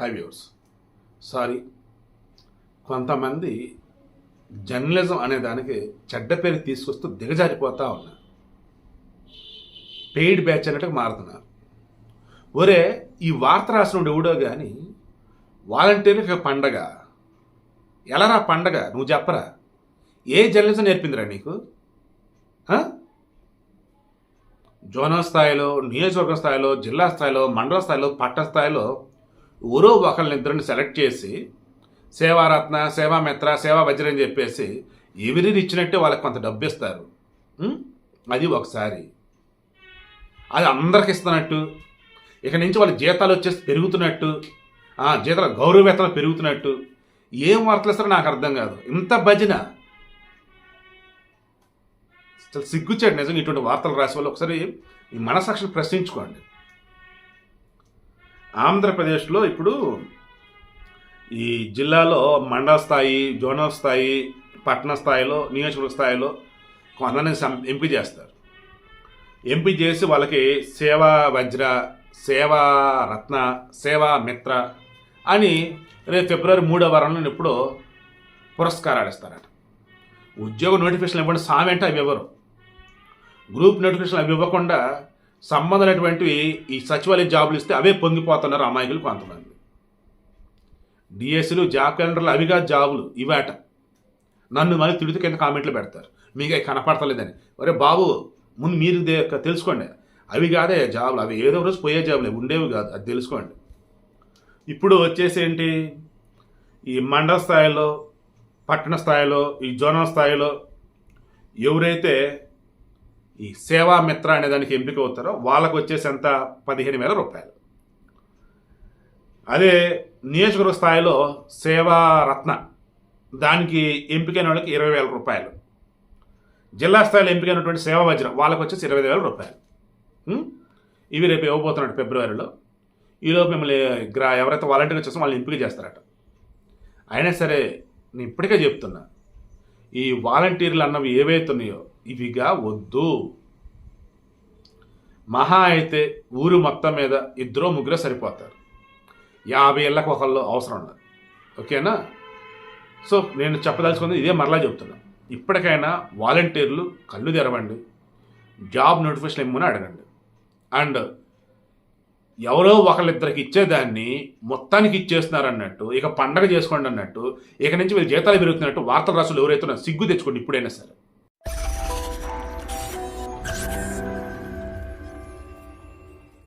High viewers sorry కొంతమంది journalism అనే దానికి చెడ్డ పేరు తీసుకొస్తూ దిగజారిపోతూ ఉన్నారు. పెయిడ్ బ్యాచ్ అన్నట్టు మారుతున్నారు. ఒరే ఈ వార్త రాసిన ఎవడో కానీ వాలంటీర్లకు పండగ. ఎలారా పండగ? నువ్వు చెప్పరా? ఏ జర్నలిజం నేర్పిందిరా నీకు? జోనల్ స్థాయిలో నియోజకవర్గ స్థాయిలో జిల్లా స్థాయిలో మండల స్థాయిలో పట్టణ స్థాయిలో ఊరో ఒకళ్ళిద్దరిని సెలెక్ట్ చేసి సేవారత్న సేవామిత్ర సేవా వజ్రం అని చెప్పేసి ఎవరిని ఇచ్చినట్టే వాళ్ళకి కొంత డబ్బు ఇస్తారు అది ఒకసారి. అది అందరికి ఇస్తున్నట్టు. ఇక నుంచి వాళ్ళ జీతాలు వచ్చేసి పెరుగుతున్నట్టు. జీతాల గౌరవ పెరుగుతున్నట్టు. ఏం వార్తలు ఇస్తారో నాకు అర్థం కాదు. ఇంత భజన. చాలా సిగ్గుచ్చాడు నిజంగా ఇటువంటి వార్తలు రాసే వాళ్ళు ఒకసారి ఈ మనసాక్షిని ప్రశ్నించుకోండి. ఆంధ్రప్రదేశ్లో ఇప్పుడు ఈ జిల్లాలో మండల స్థాయి జోనల్ స్థాయి పట్టణ స్థాయిలో నియోజకవర్గ స్థాయిలో కొందరిని సం- ఎంపీ చేస్తారు. ఎంపీ చేసి వాళ్ళకి సేవా వజ్ర సేవా రత్న సేవా మిత్ర అని రేపు ఫిబ్రవరి మూడో వారంలో ఎప్పుడో పురస్కారాలు ఇస్తారట. ఉద్యోగ నోటిఫికేషన్ ఇవ్వండి సామె అంటే అవి ఇవ్వరు. గ్రూప్ నోటిఫికేషన్ అవి ఇవ్వకుండా సంబంధమైనటువంటివి ఈ సచివాలయ జాబులు ఇస్తే అవే పొంగిపోతున్నారు అమాయకులు కొంతమంది. డిఎస్సీలు జాబ్ క్యాలెండర్లు అవిగా జాబులు ఇవాట నన్ను మళ్ళీ తిడుతూ కింద కామెంట్లు పెడతారు. మీకు అవి కనపడతలేదని. ఒరే బాబు ముందు మీరు దే- తెలుసుకోండి. అవి కాదే జాబులు అవి ఏదో రోజు పోయే జాబులే ఉండేవి కాదు అది తెలుసుకోండి. ఇప్పుడు వచ్చేసి ఏంటి? ఈ మండల స్థాయిలో పట్టణ స్థాయిలో ఈ జోనల్ స్థాయిలో ఎవరైతే ఈ సేవా మిత్ర అనే దానికి ఎంపిక అవుతారో వాళ్ళకు వచ్చేసి ఎంత పదిహేను వేల రూపాయలు. అదే నియోజకవర్గ స్థాయిలో సేవా రత్న దానికి ఎంపికైన వాళ్ళకి ఇరవై వేల రూపాయలు. జిల్లా స్థాయిలో ఎంపికైనటువంటి సేవా వజ్రం వాళ్ళకి వచ్చేసి ఇరవై వేల రూపాయలు. ఇవి రేపు ఇవ్వబోతున్నాడు ఫిబ్రవరిలో. ఈలోపు మిమ్మల్ని గ్రా ఎవరైతే వాలంటీర్గా చేస్తారో వాళ్ళని ఎంపిక చేస్తారట. అయినా సరే నేను ఇప్పటికే చెప్తున్నా ఈ వాలంటీర్లు అన్నవి ఏవైతే ఉన్నాయో ఇవిగా వద్దు. మహా అయితే ఊరు మొత్తం మీద ఇద్దరు ముగ్గురే సరిపోతారు. యాభై ఏళ్ళకి ఒకళ్ళు అవసరం ఉండదు. ఓకేనా? సో నేను చెప్పదలుచుకుంది ఇదే మరలా చెప్తున్నా. ఇప్పటికైనా వాలంటీర్లు కళ్ళు తెరవండి. జాబ్ నోటిఫికేషన్ ఇమ్మని అడగండి. అండ్ ఎవరో ఒకళ్ళిద్దరికి ఇచ్చేదాన్ని మొత్తానికి ఇచ్చేస్తున్నారు అన్నట్టు ఇక పండగ చేసుకోండి అన్నట్టు ఇక నుంచి వీళ్ళు జీతాలు పెరుగుతున్నట్టు వార్తల రాసులు ఎవరైతే సిగ్గు తెచ్చుకోండి ఇప్పుడైనా సరే.